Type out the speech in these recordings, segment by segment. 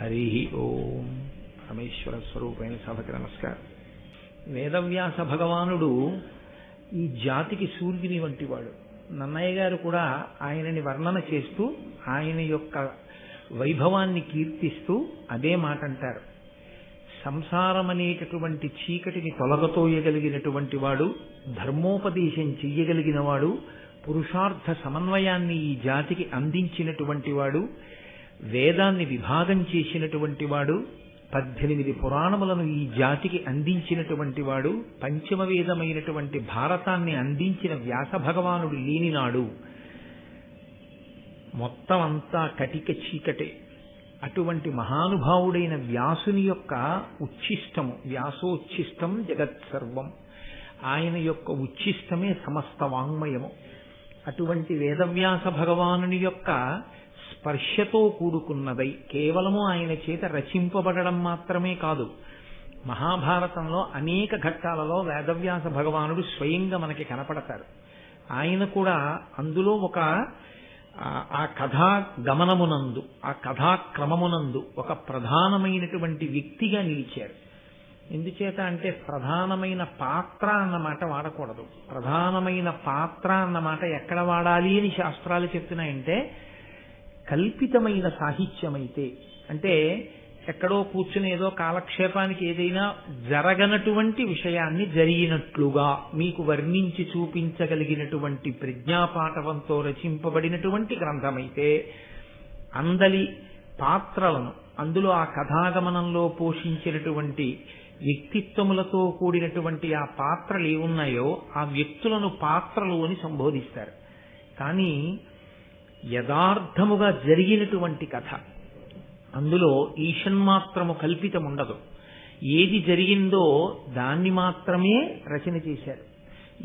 హరి ఓం పరమేశ్వర స్వరూపైన సభకి నమస్కారం। వేదవ్యాస భగవానుడు ఈ జాతికి సూర్యుని వంటివాడు నన్నయ్య గారు కూడా ఆయనని వర్ణన చేస్తూ ఆయన యొక్క వైభవాన్ని కీర్తిస్తూ అదే మాట అంటారు. సంసారం అనేటటువంటి చీకటిని తొలగతోయగలిగినటువంటి వాడు ధర్మోపదేశం చెయ్యగలిగిన వాడు పురుషార్థ సమన్వయాన్ని ఈ జాతికి అందించినటువంటి వాడు వేదాన్ని విభాగం చేసినటువంటి వాడు పద్దెనిమిది పురాణములను ఈ జాతికి అందించినటువంటి వాడు పంచమ వేదమైనటువంటి భారతాన్ని అందించిన వ్యాస భగవానుడు లేనినాడు. మొత్తం అంతా కటిక చీకటే. అటువంటి మహానుభావుడైన వ్యాసుని యొక్క ఉచ్ఛిష్టము వ్యాసోచ్ఛిష్టం జగత్ సర్వం ఆయన యొక్క ఉచ్ఛిష్టమే సమస్త వాంగ్మయము. అటువంటి వేదవ్యాస భగవానుని యొక్క స్పర్శతో కూడుకున్నదై కేవలము ఆయన చేత రచింపబడడం మాత్రమే కాదు. మహాభారతంలో అనేక ఘట్టాలలో వేదవ్యాస భగవానుడు స్వయంగా మనకి కనపడతారు ఆయన కూడా అందులో ఒక ఆ కథా గమనమునందు ఆ కథా క్రమమునందు ఒక ప్రధానమైనటువంటి వ్యక్తిగా నిలిచారు. ఎందుచేత అంటే ప్రధానమైన పాత్ర అన్నమాట వాడకూడదు. ప్రధానమైన పాత్ర అన్నమాట ఎక్కడ వాడాలి అని శాస్త్రాలు చెప్తున్నాయంటే కల్పితమైన సాహిత్యమైతే అంటే ఎక్కడో కూర్చుని ఏదో కాలక్షేపానికి ఏదైనా జరగనటువంటి విషయాన్ని జరిగినట్లుగా మీకు వర్ణించి చూపించగలిగినటువంటి ప్రజ్ఞాపాఠవంతో రచింపబడినటువంటి గ్రంథమైతే అందలి పాత్రలను అందులో ఆ కథాగమనంలో పోషించినటువంటి వ్యక్తిత్వములతో కూడినటువంటి ఆ పాత్రలు ఏమున్నాయో ఆ వ్యక్తులను పాత్రలు అని సంబోధిస్తారు. కానీ యథార్థముగా జరిగినటువంటి కథ. అందులో ఈషన్మాత్రము కల్పితం ఉండదు ఏది జరిగిందో దాన్ని మాత్రమే రచన చేశారు.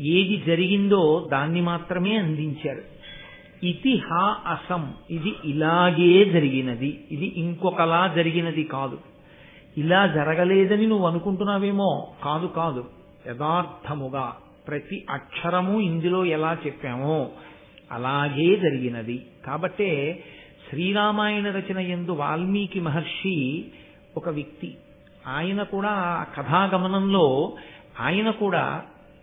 ఏది జరిగిందో దాన్ని మాత్రమే అందించారు. ఇతిహా అసం ఇది ఇలాగే జరిగినది. ఇది ఇంకొకలా జరిగినది కాదు. ఇలా జరగలేదని నువ్వు అనుకుంటున్నావేమో? కాదు కాదు. యథార్థముగా ప్రతి అక్షరము ఇందులో ఎలా చెప్పామో అలాగే జరిగినది. కాబట్టే శ్రీరామాయణ రచన ఎందు వాల్మీకి మహర్షి ఒక వ్యక్తి. ఆయన కూడా ఆ కథాగమనంలో ఆయన కూడా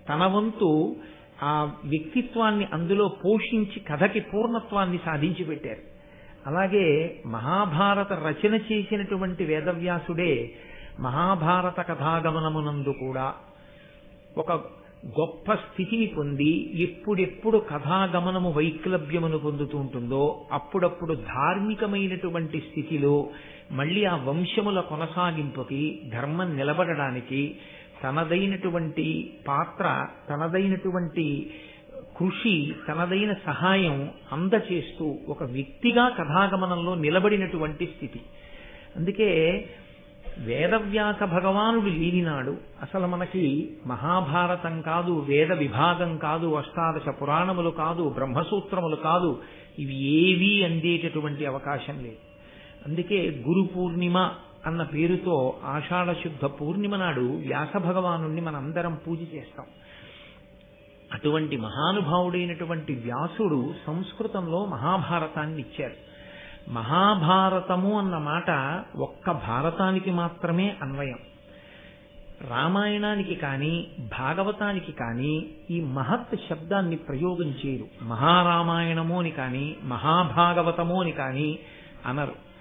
తన వంతు ఆ వ్యక్తిత్వాన్ని అందులో పోషించి కథకి పూర్ణత్వాన్ని సాధించి పెట్టారు. అలాగే మహాభారత రచన చేసినటువంటి వేదవ్యాసుడే మహాభారత కథాగమనమునందు కూడా ఒక గొప్ప స్థితిని పొంది ఎప్పుడెప్పుడు కథాగమనము వైక్లభ్యమును పొందుతూ ఉంటుందో అప్పుడప్పుడు ధార్మికమైనటువంటి స్థితిలో మళ్ళీ ఆ వంశముల కొనసాగింపుకి ధర్మం నిలబడడానికి తనదైనటువంటి పాత్ర తనదైనటువంటి కృషి తనదైన సహాయం అందచేస్తూ ఒక వ్యక్తిగా కథాగమనంలో నిలబడినటువంటి స్థితి. అందుకే వేదవ్యాస భగవానుడు లేనినాడు. అసలు మనకి మహాభారతం కాదు వేద విభాగం కాదు అష్టాదశ పురాణములు కాదు బ్రహ్మసూత్రములు కాదు ఇవి ఏవీ అందేటటువంటి అవకాశం లేదు. అందుకే గురు పూర్ణిమ అన్న పేరుతో ఆషాఢ శుద్ధ పూర్ణిమ నాడు వ్యాస భగవాను మనందరం పూజ చేస్తాం. అటువంటి మహానుభావుడైనటువంటి వ్యాసుడు సంస్కృతంలో మహాభారతాన్ని ఇచ్చారు మహాభారతము అన్న మాట ఒక్క భారతానికి మాత్రమే అన్వయం. రామాయణానికి కానీ భాగవతానికి కానీ ఈ మహత్ శబ్దాన్ని ప్రయోగం చేయరు. మహారామాయణము అని కానీ మహాభాగవతము అని కానీ అనరు.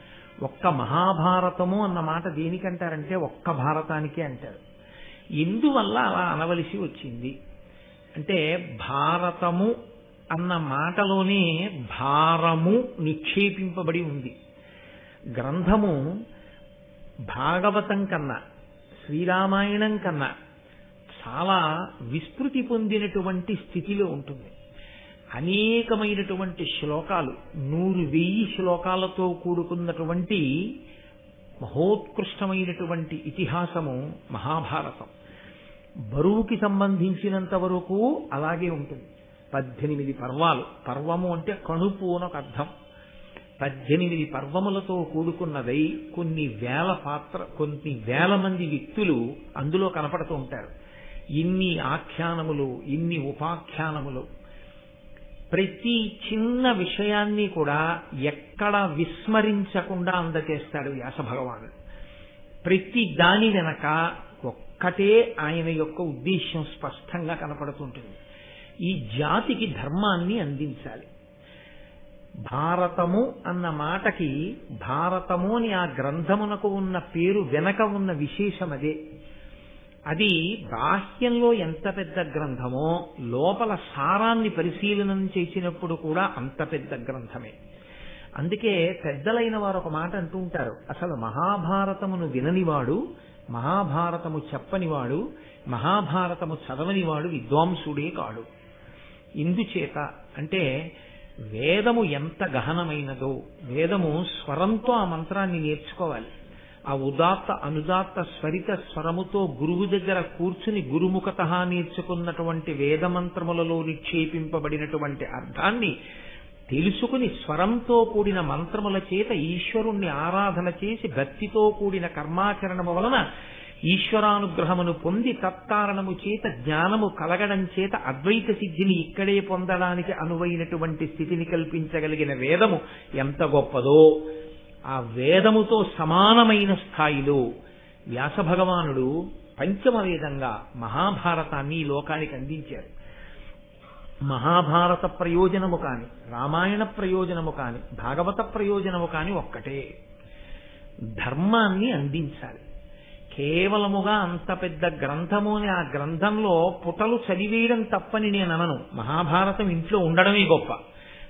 ఒక్క మహాభారతము అన్న మాట దేనికంటారంటే ఒక్క భారతానికే అంటారు. ఎందువల్ల అలా అనవలసి వచ్చింది. అంటే భారతము అన్న మాటలోనే భారము నిక్షేపింపబడి ఉంది. గ్రంథము భాగవతం కన్నా శ్రీరామాయణం కన్నా చాలా విస్తృతి పొందినటువంటి స్థితిలో ఉంటుంది. అనేకమైనటువంటి శ్లోకాలు నూరు వెయ్యి శ్లోకాలతో కూడుకున్నటువంటి మహోత్కృష్టమైనటువంటి ఇతిహాసము మహాభారతం. బరువుకి సంబంధించినంత వరకు అలాగే ఉంటుంది. పద్దెనిమిది పర్వాలు. పర్వము అంటే కణుపు అని ఒక అర్థం. పద్దెనిమిది పర్వములతో కూడుకున్నదై కొన్ని వేల పాత్ర కొన్ని వేల మంది వ్యక్తులు అందులో కనపడుతూ ఉంటారు. ఇన్ని ఆఖ్యానములు ఇన్ని ఉపాఖ్యానములు. ప్రతి చిన్న విషయాన్ని కూడా ఎక్కడ విస్మరించకుండా అందచేస్తాడు వ్యాస భగవానుడు ప్రతి దాని వెనక ఒక్కటే ఆయన యొక్క ఉద్దేశ్యం స్పష్టంగా కనపడుతుంటుంది. ఈ జాతికి ధర్మాన్ని అందించాలి. భారతము అన్న మాటకి భారతము అని ఆ గ్రంథమునకు ఉన్న పేరు వెనక ఉన్న విశేషం అదే. అది బాహ్యంలో ఎంత పెద్ద గ్రంథమో లోపల సారాన్ని పరిశీలనం చేసినప్పుడు కూడా అంత పెద్ద గ్రంథమే. అందుకే పెద్దలైన వారు ఒక మాట అంటూ ఉంటారు. అసలు మహాభారతమును విననివాడు మహాభారతము చెప్పనివాడు మహాభారతము చదవనివాడు విద్వాంసుడే కాడు. ఇందుచేత అంటే వేదము ఎంత గహనమైనదో వేదము స్వరంతో ఆ మంత్రాన్ని నేర్చుకోవాలి. ఆ ఉదాత్త అనుదాత్త స్వరిత స్వరముతో గురువు దగ్గర కూర్చుని గురుముఖత నేర్చుకున్నటువంటి వేద మంత్రములలో నిక్షేపింపబడినటువంటి అర్థాన్ని తెలుసుకుని స్వరంతో కూడిన మంత్రముల చేత ఈశ్వరుణ్ణి ఆరాధన చేసి భక్తితో కూడిన కర్మాచరణము వలన ఈశ్వరానుగ్రహమును పొంది తత్కారణము చేత జ్ఞానము కలగడం చేత అద్వైత సిద్ధిని ఇక్కడే పొందడానికి అనువైనటువంటి స్థితిని కల్పించగలిగిన వేదము ఎంత గొప్పదో. ఆ వేదముతో సమానమైన స్థాయిలో వ్యాస భగవానుడు పంచమ వేదంగా మహాభారతాన్ని ఈ లోకానికి అందించారు మహాభారత ప్రయోజనము కాని రామాయణ ప్రయోజనము కాని భాగవత ప్రయోజనము కాని ఒక్కటే. ధర్మాన్ని అందించాలి. కేవలముగా అంత పెద్ద గ్రంథము అని ఆ గ్రంథంలో పుటలు చదివేయడం తప్పని నేను అనను మహాభారతం ఇంట్లో ఉండడమే గొప్ప.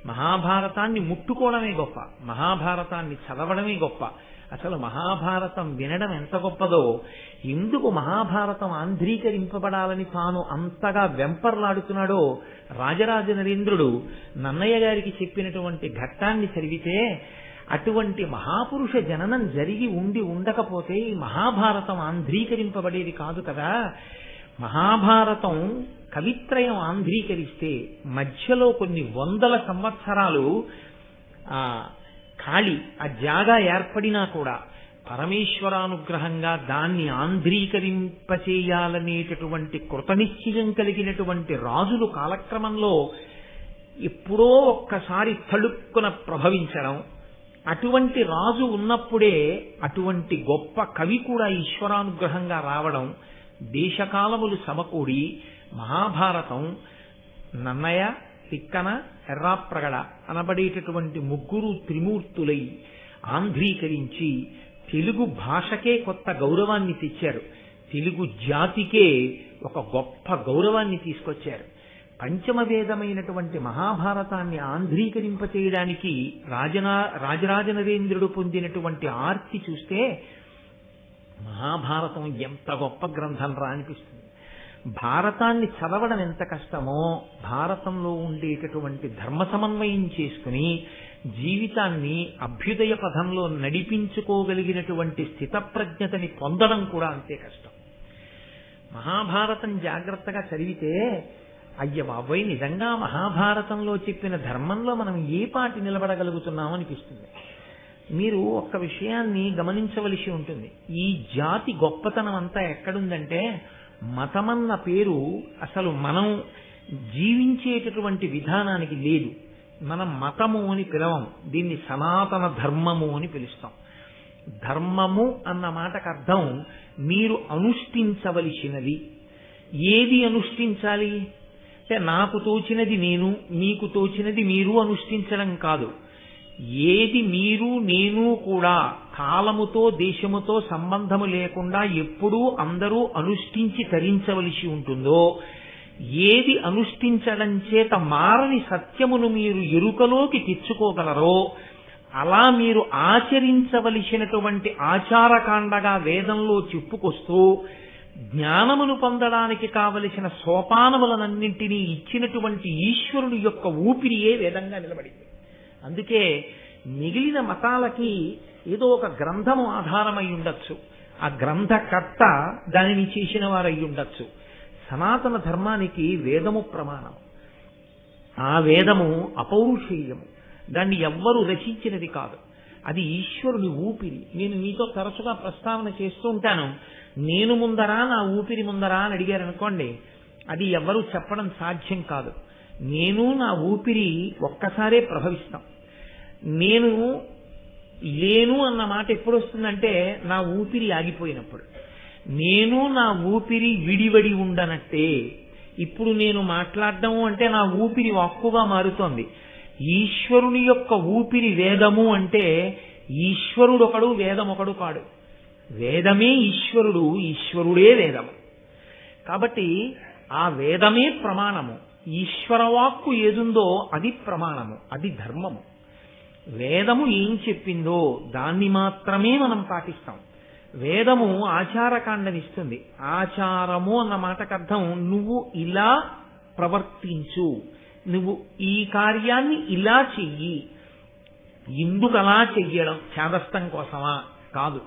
మహాభారతాన్ని ముట్టుకోవడమే గొప్ప. మహాభారతాన్ని చదవడమే గొప్ప. అసలు మహాభారతం వినడం ఎంత గొప్పదో ఎందుకు మహాభారతం ఆంధ్రీకరింపబడాలని తాను అంతగా వెంపర్లాడుతున్నాడో రాజరాజ నరేంద్రుడు నన్నయ్య గారికి చెప్పినటువంటి ఘట్టాన్ని చదివితే అటువంటి మహాపురుష జననం జరిగి ఉండి ఉండకపోతే ఈ మహాభారతం ఆంధ్రీకరింపబడేది కాదు కదా. మహాభారతం కవిత్రయం ఆంధ్రీకరిస్తే మధ్యలో కొన్ని వందల సంవత్సరాలు ఆ ఖాళీ ఆ జాగా ఏర్పడినా కూడా పరమేశ్వరానుగ్రహంగా దాన్ని ఆంధ్రీకరింపచేయాలనేటటువంటి కృతనిశ్చయం కలిగినటువంటి రాజులు కాలక్రమంలో ఎప్పుడో ఒక్కసారి తళుక్కున ప్రభవించడం అటువంటి రాజు ఉన్నప్పుడే అటువంటి గొప్ప కవి కూడా ఈశ్వరానుగ్రహంగా రావడం దేశకాలములు సమకూడి మహాభారతం నన్నయ తిక్కన ఎర్రాప్రగడ అనబడేటటువంటి ముగ్గురు త్రిమూర్తులై ఆంధ్రీకరించి తెలుగు భాషకే కొత్త గౌరవాన్ని తెచ్చారు. తెలుగు జాతికే ఒక గొప్ప గౌరవాన్ని తీసుకొచ్చారు. పంచమ వేదమైనటువంటి మహాభారతాన్ని ఆంధ్రీకరింపచేయడానికి రాజనా రాజరాజనరేంద్రుడు పొందినటువంటి ఆర్తి చూస్తే మహాభారతం ఎంత గొప్ప గ్రంథం రా అనిపిస్తుంది. భారతాన్ని చదవడం ఎంత కష్టమో భారతంలో ఉండేటటువంటి ధర్మ సమన్వయం చేసుకుని జీవితాన్ని అభ్యుదయ పథంలో నడిపించుకోగలిగినటువంటి స్థితప్రజ్ఞతని పొందడం కూడా అంతే కష్టం. మహాభారతం జాగ్రత్తగా చదివితే అయ్య బాబోయ్ నిజంగా మహాభారతంలో చెప్పిన ధర్మంలో మనం ఏ పాటి నిలబడగలుగుతున్నాం అనిపిస్తుంది. మీరు ఒక్క విషయాన్ని గమనించవలసి ఉంటుంది. ఈ జాతి గొప్పతనం అంతా ఎక్కడుందంటే మతమన్న పేరు అసలు మనం జీవించేటటువంటి విధానానికి లేదు. మనం మతము అని పిలవం. దీన్ని సనాతన ధర్మము అని పిలుస్తాం. ధర్మము అన్న మాటకు అర్థం మీరు అనుష్ఠించవలసినది. ఏది అనుష్ఠించాలి? అంటే నాకు తోచినది నేను మీకు తోచినది మీరు అనుష్ఠించడం కాదు. ఏది మీరు నేను కూడా కాలముతో దేశముతో సంబంధము లేకుండా ఎప్పుడూ అందరూ అనుష్ఠించి తరించవలసి ఉంటుందో ఏది అనుష్ఠించడం చేత మారని సత్యమును మీరు ఎరుకలోకి తెచ్చుకోగలరో అలా మీరు ఆచరించవలసినటువంటి ఆచారకాండగా వేదంలో చెప్పుకొస్తూ జ్ఞానమును పొందడానికి కావలసిన సోపానములనన్నింటినీ ఇచ్చినటువంటి ఈశ్వరుని యొక్క ఊపిరియే వేదంగా నిలబడింది. అందుకే మిగిలిన మతాలకి ఏదో ఒక గ్రంథము ఆధారమై ఉండొచ్చు. ఆ గ్రంథకర్త దానిని చేసిన వారై ఉండొచ్చు. సనాతన ధర్మానికి వేదము ప్రమాణం. ఆ వేదము అపౌరుషేయము. దాన్ని ఎవ్వరు రచించినది కాదు. అది ఈశ్వరుని ఊపిరి. నేను మీతో తరచుగా ప్రస్తావన చేస్తూ ఉంటాను. నేను ముందరా నా ఊపిరి ముందరా అని అడిగారు అనుకోండి అది ఎవరు చెప్పడం సాధ్యం కాదు. నేను నా ఊపిరి ఒక్కసారే ప్రభవిస్తాం. నేను లేను అన్న మాట ఎప్పుడు వస్తుందంటే నా ఊపిరి ఆగిపోయినప్పుడు. నేను నా ఊపిరి విడివడి ఉండనట్టే. ఇప్పుడు నేను మాట్లాడడం అంటే నా ఊపిరి వాక్కుగా మారుతోంది. ఈశ్వరుని యొక్క ఊపిరి వేదము అంటే ఈశ్వరుడొకడు వేదమొకడు కాడు. వేదమే ఈశ్వరుడు ఈశ్వరుడే వేదము. కాబట్టి ఆ వేదమే ప్రమాణము. ఈశ్వరవాక్కు ఏదుందో అది ప్రమాణము అది ధర్మము. వేదము ఏం చెప్పిందో దాన్ని మాత్రమే మనం పాటిస్తాం. వేదము ఆచారకాండనిస్తుంది. ఆచారము అన్న మాటకు అర్థం నువ్వు ఇలా ప్రవర్తించు. నువ్వు ఈ కార్యాన్ని ఇలా చెయ్యి. ఎందుకు అలా చెయ్యడం? చేదస్తం కోసమా? కాదు.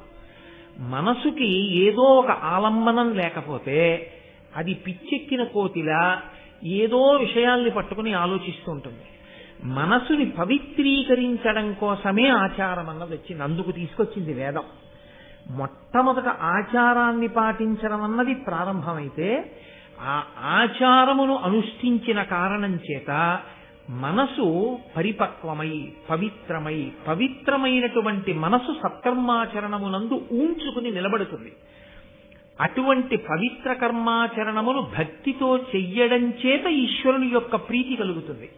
మనసుకి ఏదో ఒక ఆలంబనం లేకపోతే అది పిచ్చెక్కిన కోతిలా ఏదో విషయాల్ని పట్టుకుని ఆలోచిస్తూ ఉంటుంది. మనసుని పవిత్రీకరించడం కోసమే ఆచారం అన్నది వచ్చింది. అందుకు తీసుకొచ్చింది వేదం. మొట్టమొదట ఆచారాన్ని పాటించడం అన్నది ప్రారంభమైతే ఆ ఆచారమును అనుష్ఠించిన కారణం చేత మనసు పరిపక్వమై పవిత్రమై పవిత్రమైనటువంటి మనసు సత్కర్మాచరణమునందు ఊంచుకుని నిలబడుతుంది. అటువంటి పవిత్ర కర్మాచరణమును భక్తితో చెయ్యడం చేత ఈశ్వరుని యొక్క ప్రీతి కలుగుతుంది.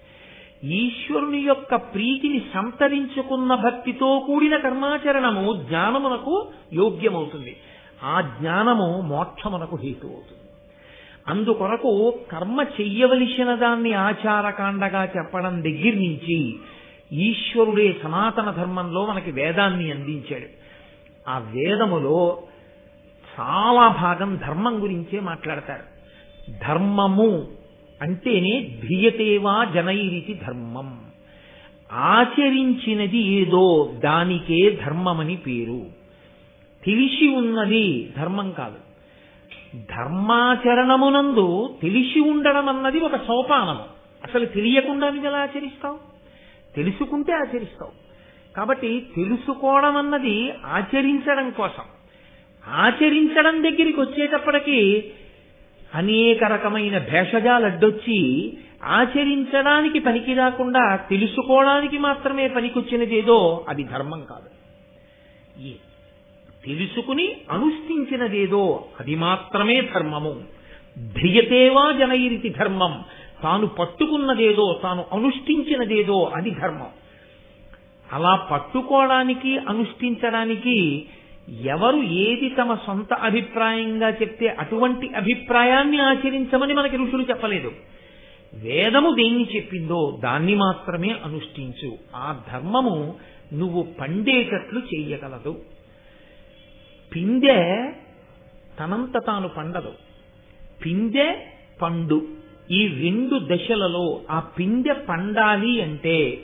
ఈశ్వరుని యొక్క ప్రీతిని సంతరించుకున్న భక్తితో కూడిన కర్మాచరణము జ్ఞానమునకు యోగ్యమవుతుంది. ఆ జ్ఞానము మోక్షమునకు హేతు అవుతుంది అందుకొరకు కర్మ చెయ్యవలసిన దాన్ని ఆచారకాండగా చెప్పడం దగ్గర నుంచి ఈశ్వరుడే సనాతన ధర్మంలో మనకి వేదాన్ని అందించాడు. ఆ వేదములో చాలా భాగం ధర్మం గురించే మాట్లాడతారు. ధర్మము అంటేనే ధ్రియతేవా జనైరితి ధర్మం. ఆచరించినది ఏదో దానికే ధర్మమని పేరు. తెలిసి ఉన్నది ధర్మం కాదు. ధర్మాచరణమునందు తెలిసి ఉండడం అన్నది ఒక సోపానం. అసలు తెలియకుండా నువ్వు ఎలా ఆచరిస్తావు? తెలుసుకుంటే ఆచరిస్తావు. కాబట్టి తెలుసుకోవడం అన్నది ఆచరించడం కోసం. ఆచరించడం దగ్గరికి వచ్చేటప్పటికి అనేక రకమైన భేషజాలు అడ్డొచ్చి ఆచరించడానికి పనికి రాకుండా తెలుసుకోవడానికి మాత్రమే పనికొచ్చినదేదో అది ధర్మం కాదు. తెలుసుకుని అనుష్ఠించినదేదో అది మాత్రమే ధర్మము. ధ్రియతేవా జనైరితి ధర్మం. తాను పట్టుకున్నదేదో తాను అనుష్ఠించినదేదో అది ధర్మం. అలా పట్టుకోవడానికి అనుష్ఠించడానికి ఎవరు ఏది తమ సొంత అభిప్రాయంగా చెప్తే అటువంటి అభిప్రాయాన్ని ఆచరించమని మనకి ఋషులు చెప్పలేదు. వేదము దేన్ని చెప్పిందో దాన్ని మాత్రమే అనుష్ఠించు. ఆ ధర్మము నువ్వు పండేటట్లు చెయ్యగలదు పిందె తనంత తాను పండదు. పిందె పండు. ఈ రెండు దశలలో ఆ పిందె పండాలి అంటే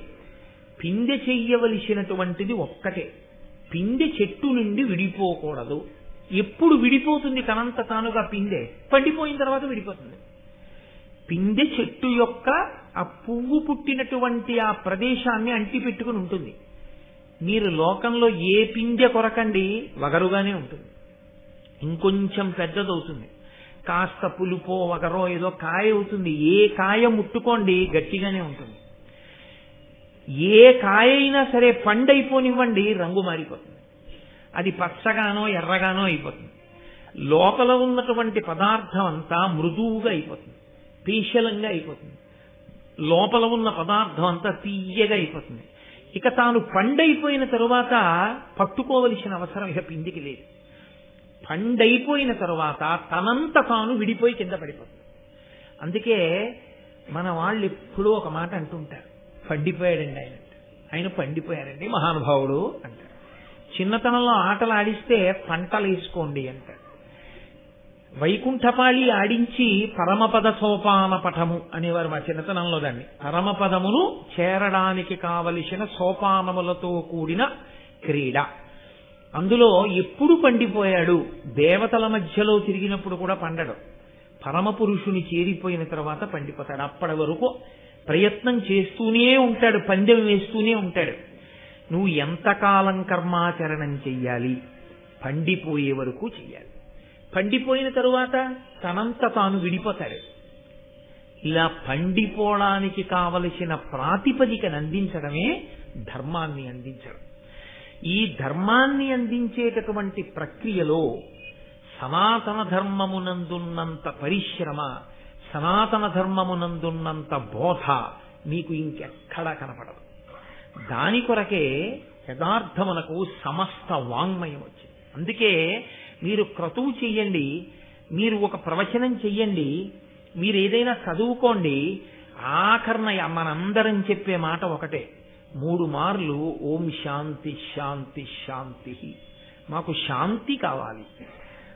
పిందె చెయ్యవలసినటువంటిది ఒక్కటే. పిందె చెట్టు నుండి విడిపోకూడదు. ఎప్పుడు విడిపోతుంది తనంత తానుగా పిందె? పండిపోయిన తర్వాత విడిపోతుంది. పిందె చెట్టు యొక్క ఆ పువ్వు పుట్టినటువంటి ఆ ప్రదేశాన్ని అంటిపెట్టుకుని ఉంటుంది. మీరు లోకంలో ఏ పిందె కొరకండి వగరుగానే ఉంటుంది. ఇంకొంచెం పెద్దదవుతుంది. కాస్త పులుపో వగరో ఏదో కాయ అవుతుంది. ఏ కాయ ముట్టుకోండి గట్టిగానే ఉంటుంది. ఏ కాయ అయినా సరే పండైపోనివ్వండి రంగు మారిపోతుంది. అది పచ్చగానో ఎర్రగానో అయిపోతుంది. లోపల ఉన్నటువంటి పదార్థం అంతా మృదువుగా అయిపోతుంది. పీశలంగా అయిపోతుంది. లోపల ఉన్న పదార్థం అంతా తీయగా అయిపోతుంది. ఇక తాను పండైపోయిన తరువాత పట్టుకోవలసిన అవసరం ఇక పిండికి లేదు. పండైపోయిన తరువాత తనంత తాను విడిపోయి కింద పడిపోతుంది. అందుకే మన వాళ్ళు ఎప్పుడూ ఒక మాట అంటుంటారు. పండిపోయాడండి ఆయన ఆయన పండిపోయారండి మహానుభావుడు అంటారు. చిన్నతనంలో ఆటలు ఆడిస్తే పంటలు వేసుకోండి అంటారు. వైకుంఠపాళి ఆడించి పరమపద సోపాన పటము అనేవారు మా చిన్నతనంలో దాన్ని. పరమపదమును చేరడానికి కావలసిన సోపానములతో కూడిన క్రీడ. అందులో ఎప్పుడు పండిపోయాడు? దేవతల మధ్యలో తిరిగినప్పుడు కూడా పండడు. పరమపురుషుని చేరిపోయిన తర్వాత పండిపోతాడు. అప్పటి వరకు ప్రయత్నం చేస్తూనే ఉంటాడు పందెం వేస్తూనే ఉంటాడు. నువ్వు ఎంతకాలం కర్మాచరణం చెయ్యాలి? పండిపోయే వరకు చెయ్యాలి. పండిపోయిన తరువాత తనంత తాను విడిపోతాడు. ఇలా పండిపోవడానికి కావలసిన ప్రాతిపదికను అందించడమే ధర్మాన్ని అందించడం. ఈ ధర్మాన్ని అందించేటటువంటి ప్రక్రియలో సనాతన ధర్మమునందున్నంత పరిశ్రమ సనాతన ధర్మమునందున్నంత బోధ మీకు ఇంకెక్కడా కనపడదు. దాని కొరకే యథార్థమునకు సమస్త వాంగ్మయం వచ్చింది. అందుకే మీరు క్రతువు చెయ్యండి మీరు ఒక ప్రవచనం చెయ్యండి మీరు ఏదైనా చదువుకోండి ఆఖరణ మనందరం చెప్పే మాట ఒకటే. మూడు మార్లు ఓం శాంతి శాంతి శాంతి. మాకు శాంతి కావాలి.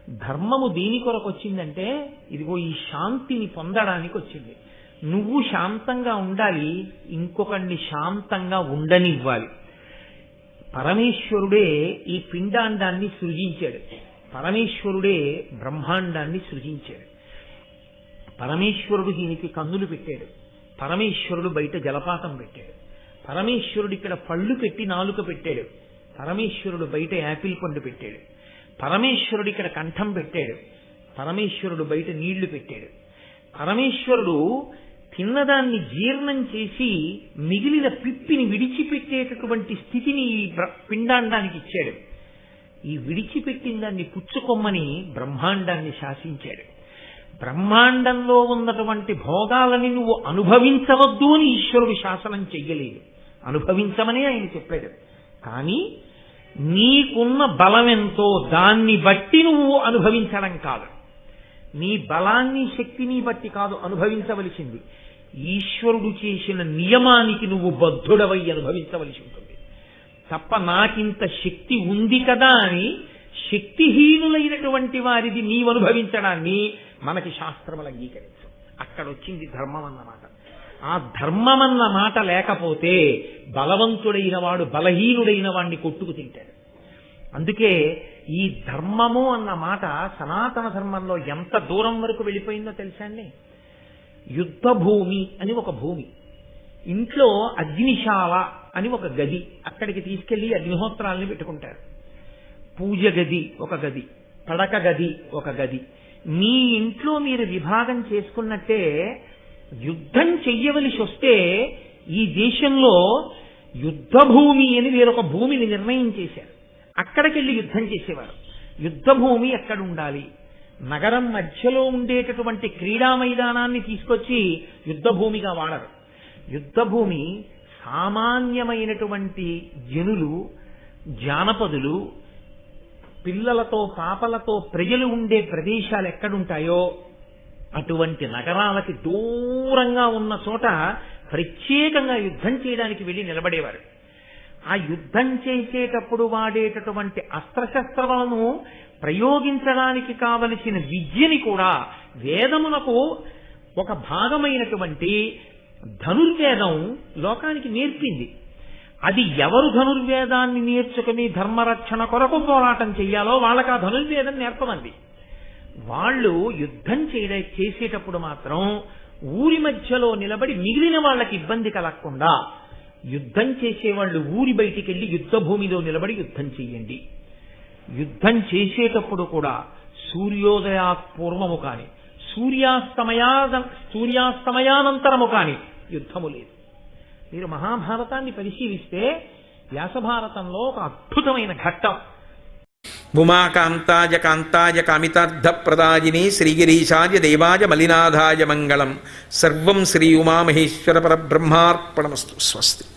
ధర్మము దేని కొరకు వచ్చిందంటే ఇదిగో ఈ శాంతిని పొందడానికి వచ్చింది. నువ్వు శాంతంగా ఉండాలి ఇంకొకరిని శాంతంగా ఉండనివ్వాలి. పరమేశ్వరుడే ఈ పిండాండాన్ని సృజించాడు. పరమేశ్వరుడే బ్రహ్మాండాన్ని సృజించాడు. పరమేశ్వరుడు దీనికి కన్నులు పెట్టాడు. పరమేశ్వరుడు బయట జలపాతం పెట్టాడు. పరమేశ్వరుడు ఇక్కడ పళ్ళు పెట్టి నాలుక పెట్టాడు. పరమేశ్వరుడు బయట యాపిల్ పండు పెట్టాడు. పరమేశ్వరుడు ఇక్కడ కంఠం పెట్టాడు. పరమేశ్వరుడు బయట నీళ్ళు పెట్టాడు. పరమేశ్వరుడు తిన్నదాన్ని జీర్ణం చేసి మిగిలిన పిప్పిని విడిచిపెట్టేటటువంటి స్థితిని ఈ పిండాండానికి ఇచ్చాడు. ఈ విడిచిపెట్టిన దాన్ని పుచ్చుకొమ్మని బ్రహ్మాండాన్ని శాసించాడు. బ్రహ్మాండంలో ఉన్నటువంటి భోగాలని నువ్వు అనుభవించవద్దు అని ఈశ్వరుడు శాసనం చెయ్యలేదు. అనుభవించమని ఆయన చెప్పాడు. కానీ నీకున్న బలం ఎంతో దాన్ని బట్టి నువ్వు అనుభవించడం కాదు. నీ బలాన్ని శక్తిని బట్టి కాదు అనుభవించవలసింది. ఈశ్వరుడు చేసిన నియమానికి నువ్వు బద్ధుడవై అనుభవించవలసి ఉంటుంది. తప్ప నాకింత శక్తి ఉంది కదా అని శక్తిహీనులైనటువంటి వారిది నీవు అనుభవించడాన్ని మనకి శాస్త్రములు అంగీకరించు అక్కడ వచ్చింది ధర్మం అన్నమాట ఆ ధర్మం అన్న మాట లేకపోతే బలవంతుడైన వాడు బలహీనుడైన వాడిని కొట్టుకు తింటాడు. అందుకే ఈ ధర్మము అన్న మాట సనాతన ధర్మంలో ఎంత దూరం వరకు వెళ్ళిపోయిందో తెలుసా అండి? యుద్ధ భూమి అని ఒక భూమి. ఇంట్లో అగ్నిశాల అని ఒక గది అక్కడికి తీసుకెళ్ళి అగ్నిహోత్రాలని పెట్టుకుంటారు. పూజ గది ఒక గది పడక గది ఒక గది. మీ ఇంట్లో మీరు విభాగం చేసుకున్నట్టే యుద్ధం చెయ్యవలసి వస్తే ఈ దేశంలో యుద్ధ భూమి అని వేరొక భూమిని నిర్ణయం చేశారు. అక్కడికెళ్ళి యుద్ధం చేసేవారు. యుద్ధ భూమి ఎక్కడ ఉండాలి నగరం మధ్యలో ఉండేటటువంటి క్రీడా మైదానాన్ని తీసుకొచ్చి యుద్ధ భూమిగా వాడరు. యుద్ధ భూమి సామాన్యమైనటువంటి జనులు జానపదులు పిల్లలతో పాపలతో ప్రజలు ఉండే ప్రదేశాలు ఎక్కడుంటాయో అటువంటి నగరాలకి దూరంగా ఉన్న చోట ప్రత్యేకంగా యుద్ధం చేయడానికి వెళ్ళి నిలబడేవారు. ఆ యుద్ధం చేసేటప్పుడు వాడేటటువంటి అస్త్రశస్త్రాలను ప్రయోగించడానికి కావలసిన విద్యని కూడా వేదమునకు ఒక భాగమైనటువంటి ధనుర్వేదం లోకానికి నేర్పింది. అది ఎవరు ధనుర్వేదాన్ని నేర్చుకుని ధర్మరక్షణ కొరకు పోరాటం చెయ్యాలో వాళ్ళకి ఆ ధనుర్వేదం నేర్పమంది. వాళ్ళు యుద్ధం చేయడం చేసేటప్పుడు మాత్రం ఊరి మధ్యలో నిలబడి మిగిలిన వాళ్ళకి ఇబ్బంది కలగకుండా యుద్ధం చేసేవాళ్ళు ఊరి బయటికి వెళ్ళి యుద్ధ భూమిలో నిలబడి యుద్ధం చెయ్యండి. యుద్ధం చేసేటప్పుడు కూడా సూర్యోదయా పూర్వము కానీ సూర్యాస్తమయా సూర్యాస్తమయానంతరము కాని యుద్ధము లేదు మీరు మహాభారతాన్ని పరిశీలిస్తే వ్యాసభారతంలో ఒక అద్భుతమైన ఘట్టం. భూమాకాంతాయ కాంతాయ కామితార్థ ప్రదాయిని శ్రీగిరీశాయ దేవాయ మలినాథాయ మంగళం. సర్వం శ్రీ ఉమామహేశ్వర పరబ్రహ్మార్పణమస్తు. స్వస్తి.